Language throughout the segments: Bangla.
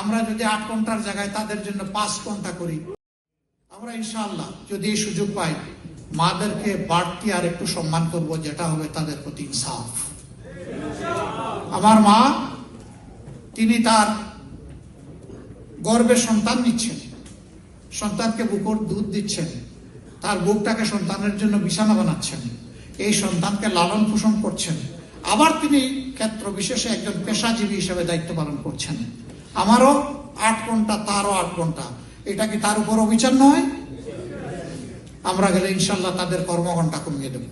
আমরা যদি আট ঘণ্টার জায়গায় তাদের জন্য পাঁচ ঘণ্টা করি, আমরা ইনশাআল্লাহ যদি এই সুযোগ পাই, মাদেরকে বাড়তি আর একটু সম্মান করব, যেটা হবে তাদের প্রতি ইনসাফ। আমার মা, তিনি তার গর্বে সন্তান নিচ্ছেন। সন্তানকে বুকর দুধ দিচ্ছেন। তার বুকটাকে সন্তানের জন্য বিছানা বানাচ্ছেন। এই সন্তানকে লালন পোষণ করছেন। আবার তিনি ক্ষেত্র বিশেষে একজন পেশাজীবী হিসেবে দায়িত্ব পালন করছেন। আমারও আট ঘণ্টা, তারও আট ঘণ্টা। এটা কি তার উপর অবিচার নয়? আমরা গেলে ইনশাল্লাহ তাদের কর্মঘণ্টা কমিয়ে দেব।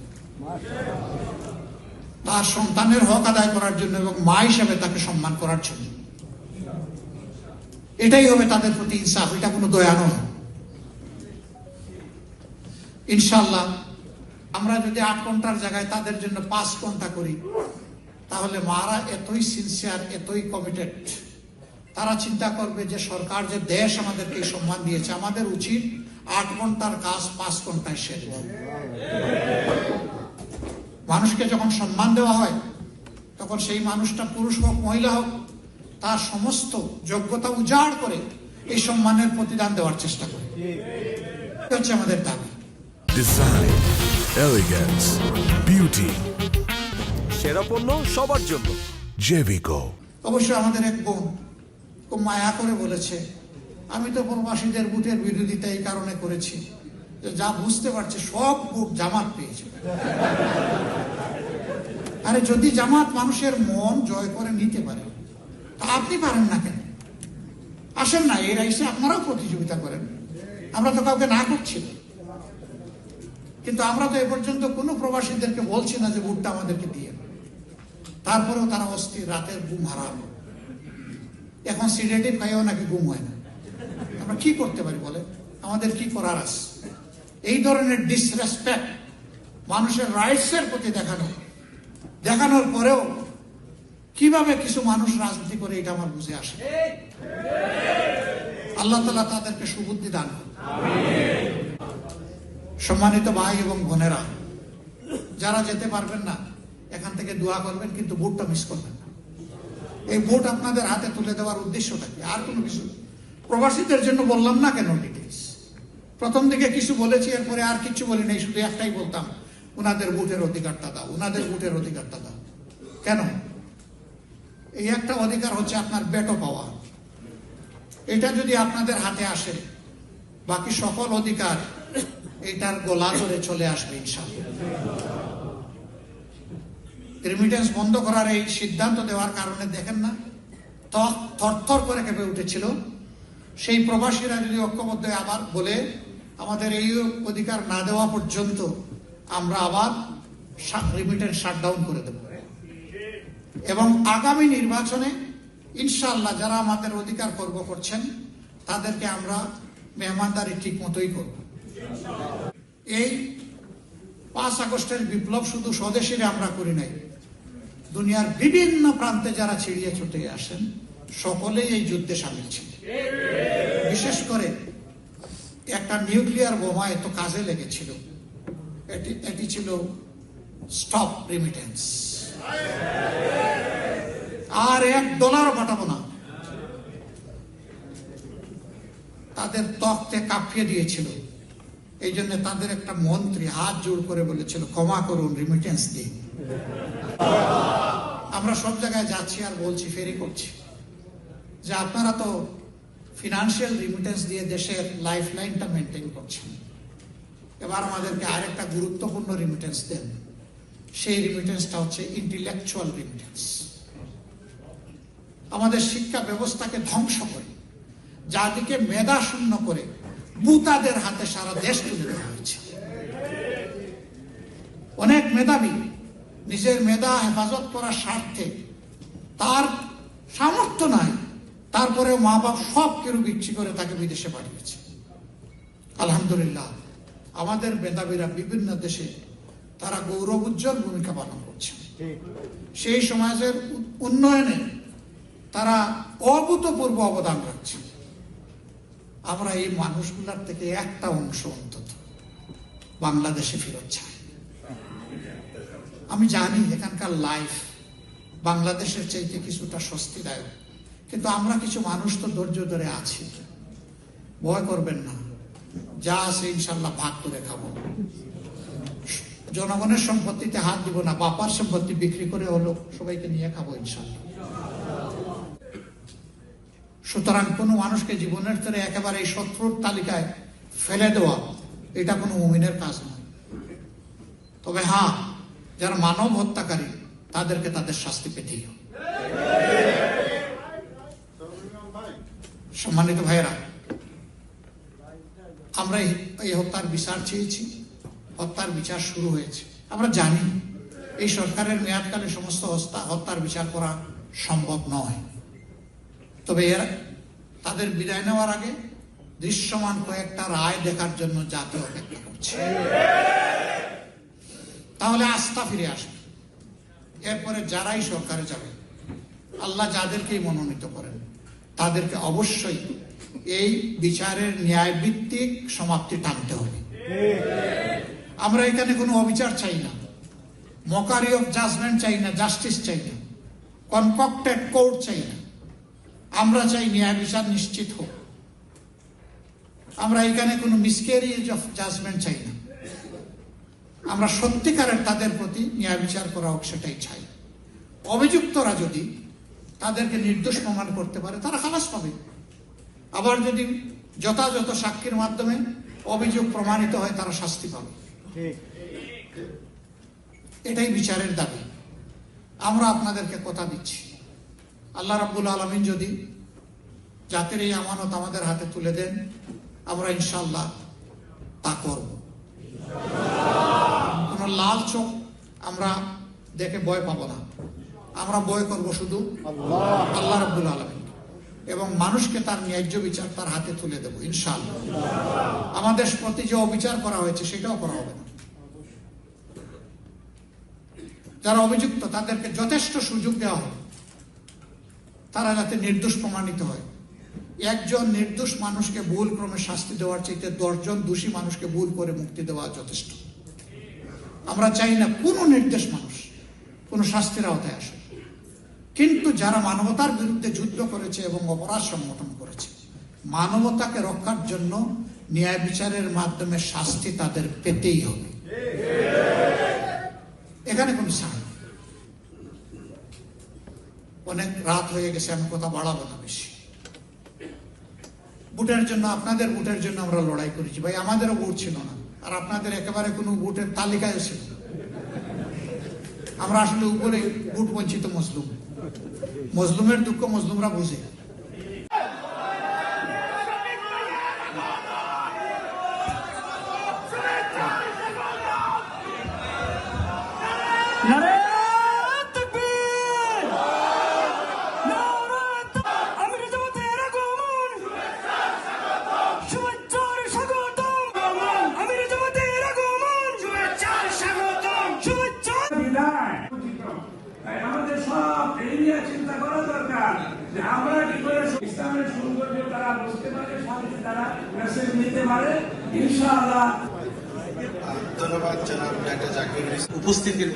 তার সন্তানের হক আদায় করার জন্য এবং মা হিসাবে তাকে সম্মান করার জন্য। এটাই হবে তাদের প্রতি ইনসাফ, এটা কোনো দয়া নয়। ইনশাল্লাহ আমরা যদি আট ঘণ্টার জায়গায় তাদের জন্য পাঁচ ঘণ্টা করি, তাহলে মারা এতই সিনসিয়ার এতই কমিটেড তারা চিন্তা করবে যে সরকার যে দেশ আমাদেরকে এই সম্মান দিয়েছে আমাদের উচিত আট ঘণ্টার কাজ পাঁচ ঘন্টায় সেরে দেওয়া। মানুষকে যখন সম্মান দেওয়া হয় তখন সেই মানুষটা পুরুষ হোক মহিলা হোক তার সমস্ত যোগ্যতা উজাড় করে এই সম্মানের প্রতিদান দেওয়ার চেষ্টা করে হচ্ছে আমাদের দাবি beauty, সেরা পণ্য সবার জন্য. অবশ্যই আমাদের এক বোন মায়া করে বলেছে, আমি তো প্রবাসীদের বুটের বিরোধিতা এই কারণে করেছি যে যা বুঝতে পারছে সব বুট জামাত পেয়েছে। আরে যদি জামাত মানুষের মন জয় করে নিতে পারে, তা আপনি পারেন না কেন? আসেন না এর এসে আপনারাও প্রতিযোগিতা করেন। আমরা তো কাউকে না করছি। কিন্তু আমরা তো এ পর্যন্ত কোনো প্রবাসীদেরকে বলছি না যে বুটটা আমাদেরকে দিয়ে তারপরেও তারা অস্থির, রাতের ঘুম হারালো। এখন সিডেটিভ খাইও নাকি ঘুম হয় না। আমরা কি করতে পারি বলে আমাদের কি করার আছে? এই ধরনের ডিসরেসপেক্ট মানুষের রাইটসের প্রতি দেখানো। দেখানোর পরেও কীভাবে কিছু মানুষ রাজনীতি করে এটা আমার বুঝে আসে আল্লাহ তালা তাদেরকে সুবুদ্ধি দান সম্মানিত ভাই এবং বোনেরা, যারা যেতে পারবেন না, এখান থেকে দোয়া করবেন, কিন্তু ভোটটা মিস করবেন না। এই ভোট আপনাদের হাতে তুলে দেওয়ার উদ্দেশ্যটা কি? আর কোনো কিছু। প্রবাসীদের জন্য বললাম না কেন ডিটেলস প্রথম দিকে কিছু বলেছি, এরপরে আর কিছু বলি নাই, শুধু একটাই বলতাম, ওনাদের ভোটের অধিকারটা দাও, ওনাদের ভোটের অধিকারটা দাও। কেন? এই একটা অধিকার হচ্ছে আপনার বেটো পাওয়া এটা যদি আপনাদের হাতে আসে, বাকি সকল অধিকার এটার গোলা ধরে চলে আসবে ইনশাআল্লাহ। রেমিটেন্স বন্ধ করার এই সিদ্ধান্ত দেওয়ার কারণে দেখেন না থরথর করে কেঁপে উঠেছিল। সেই প্রবাসীরা যদি ঐক্যবদ্ধ আবার বলে, আমাদের এই অধিকার না দেওয়া পর্যন্ত আমরা আবার রিমিটেন্স শাটডাউন করে দেব। এবং আগামী নির্বাচনে ইনশাল্লাহ যারা আমাদের অধিকার করব করছেন, তাদেরকে আমরা মেহমানদারি ঠিক মতোই করব। এই পাঁচ আগস্টের বিপ্লব শুধু স্বদেশীরা আমরা করি নাই দুনিয়ার বিভিন্ন প্রান্তে যারা ছিড়িয়ে ছুটে আসেন, সকলেই এই যুদ্ধে সামিল ছিল বিশেষ করে একটা নিউক্লিয়ার বোমা এত কাজে লেগেছিল। এটি এটি ছিল স্টপ রেমিটেন্স। আর এক ডলার পাঠাবো না। তাদের তখতে কাঁপিয়ে দিয়েছিল। এই জন্য তাদের একটা মন্ত্রী হাত জোর করে বলেছিল, ক্ষমা করুন রিমিটেন্স দিন। আমরা সব জায়গায় যাচ্ছি আর বলছি, ফেরি করছি। যে আপনারা তো ফিনান্সিয়াল রিমিটেন্স দিয়ে দেশের লাইফ লাইনটা মেনটেন করছেন। এবার আমাদেরকে আরেকটা গুরুত্বপূর্ণ রিমিটেন্স দেন। সেই রিমিটেন্সটা হচ্ছে ইন্টেলেকচুয়াল রিমিটেন্স আমাদের শিক্ষা ব্যবস্থাকে ধ্বংস করে, যাদিকে মেধা শূন্য করে বুতাদের হাতে সারা দেশ তুলে দেওয়া হয়েছে। অনেক মেধাবী নিজের মেধা হেফাজত করার স্বার্থে তার সামর্থ্য নাই তারপরে মা বাপ সব কেউ বিচ্ছি করে তাকে বিদেশে পাঠিয়েছে। আলহামদুলিল্লাহ, আমাদের মেধাবীরা বিভিন্ন দেশে তারা গৌরব উজ্জ্বল ভূমিকা পালন করছে। সেই সমাজের উন্নয়নে তারা অভূতপূর্ব অবদান রাখছে। আমরা এই মানুষগুলার থেকে একটা অংশ অন্তত বাংলাদেশে ফেরত চাই। আমি জানি এখানকার লাইফ বাংলাদেশের চাইতে কিছুটা স্বস্তিদায়ক, কিন্তু আমরা কিছু মানুষ তো ধৈর্য ধরে আছি। ভয় করবেন না, যা আছে ইনশাল্লাহ ভাগ করে খাব। জনগণের সম্পত্তিতে হাত দিব না, বাপার সম্পত্তি বিক্রি করে হলো সবাইকে নিয়ে খাব ইনশাল্লাহ। সুতরাং কোনো মানুষকে জীবনের তরে একেবারে শত্রুর তালিকায় ফেলে দেওয়া, এটা কোনো মুমিনের কাজ নয়। তবে হ্যাঁ যারা মানব হত্যাকারী, তাদেরকে তাদের শাস্তি পেতেই সম্মানিত ভাইয়েরা, আমরা এই হত্যার বিচার চেয়েছি, হত্যার বিচার শুরু হয়েছে। আমরা জানি, এই সরকারের মেয়াদকালে সমস্ত হত্যা হত্যার বিচার করা সম্ভব নয়। তবে এরা তাদের বিদায় নেওয়ার আগে দৃশ্যমান কয়েকটা রায় দেখার জন্য জাতীয় অপেক্ষা করছে। তাহলে আস্থা ফিরে আসবে। এরপরে যারাই সরকারে যাবে, আল্লাহ যাদেরকেই মনোনীত করেন, তাদেরকে অবশ্যই এই বিচারের ন্যায় ভিত্তিক সমাপ্তি টানতে হবে। আমরা এখানে কোনো অবিচার চাই না, মকারি অফ জাজমেন্ট চাই না, জাস্টিস চাই না কনকক্টেড কোর্ট চাই না। আমরা চাই ন্যায় বিচার নিশ্চিত হোক। আমরা এখানে কোনো মিসক্যারিয়েজ অফ জাজমেন্ট চাই না। আমরা সত্যিকারের তাদের প্রতি ন্যায় বিচার করা হোক সেটাই চাই। অভিযুক্তরা যদি তাদেরকে নির্দোষ প্রমাণ করতে পারে তারা খালাস পাবে। আবার যদি যথাযথ সাক্ষীর মাধ্যমে অভিযোগ প্রমাণিত হয় তারা শাস্তি পাবে। এটাই বিচারের দাবি। আমরা আপনাদেরকে কথা দিচ্ছি। আল্লাহ রাব্বুল আলমিন যদি জাতির এই আমানত আমাদের হাতে তুলে দেন, আমরা ইনশাল্লাহ তা করব। কোন লাল চোখ আমরা দেখে বয় পাবো না। আমরা বয় করব শুধু আল্লাহ রাব্বুল আলমিন। এবং মানুষকে তার ন্যায্য বিচার তার হাতে তুলে দেবো ইনশাল্লাহ আমাদের প্রতি যে অবিচার করা হয়েছে, সেটাও করা হবে না। যারা অভিযুক্ত, তাদেরকে যথেষ্ট সুযোগ দেওয়া হবে। তারা যাতে নির্দোষ প্রমাণিত হয়। একজন নির্দোষ মানুষকে ভুল ক্রমে শাস্তি দেওয়ার চাইতে দশজন দোষী মানুষকে ভুল করে মুক্তি দেওয়া যথেষ্ট। আমরা চাই না কোনো নির্দেশ মানুষ, কোনো শাস্তির আওতায় আসে কিন্তু যারা মানবতার বিরুদ্ধে যুদ্ধ করেছে এবং অপরাধ সংগঠন করেছে, মানবতাকে রক্ষার জন্য ন্যায় বিচারের মাধ্যমে শাস্তি তাদের পেতেই হবে। এখানে কোন সাহায্য অনেক রাত হয়ে গেছে, আমি কথা বাড়াবো না বেশি। বুটের জন্য, আপনাদের বুটের জন্য আমরা লড়াই করেছি। ভাই, আমাদেরও বুট ছিল না, আর আপনাদের একেবারে কোনো বুটের তালিকায় ছিল আমরা আসলে উপরে বুট বঞ্চিত মজলুম। মজলুমের দুঃখ মজলুমরা বুঝে। নিয়ে চিন্তা করা দরকার যে আমরা কি করে ইসলামের সৌন্দর্য তারা বুঝতে পারে তারা মেসেজ নিতে পারে, ইনশাআল্লাহ। ধন্যবাদ জানাব জাকির উপস্থিতির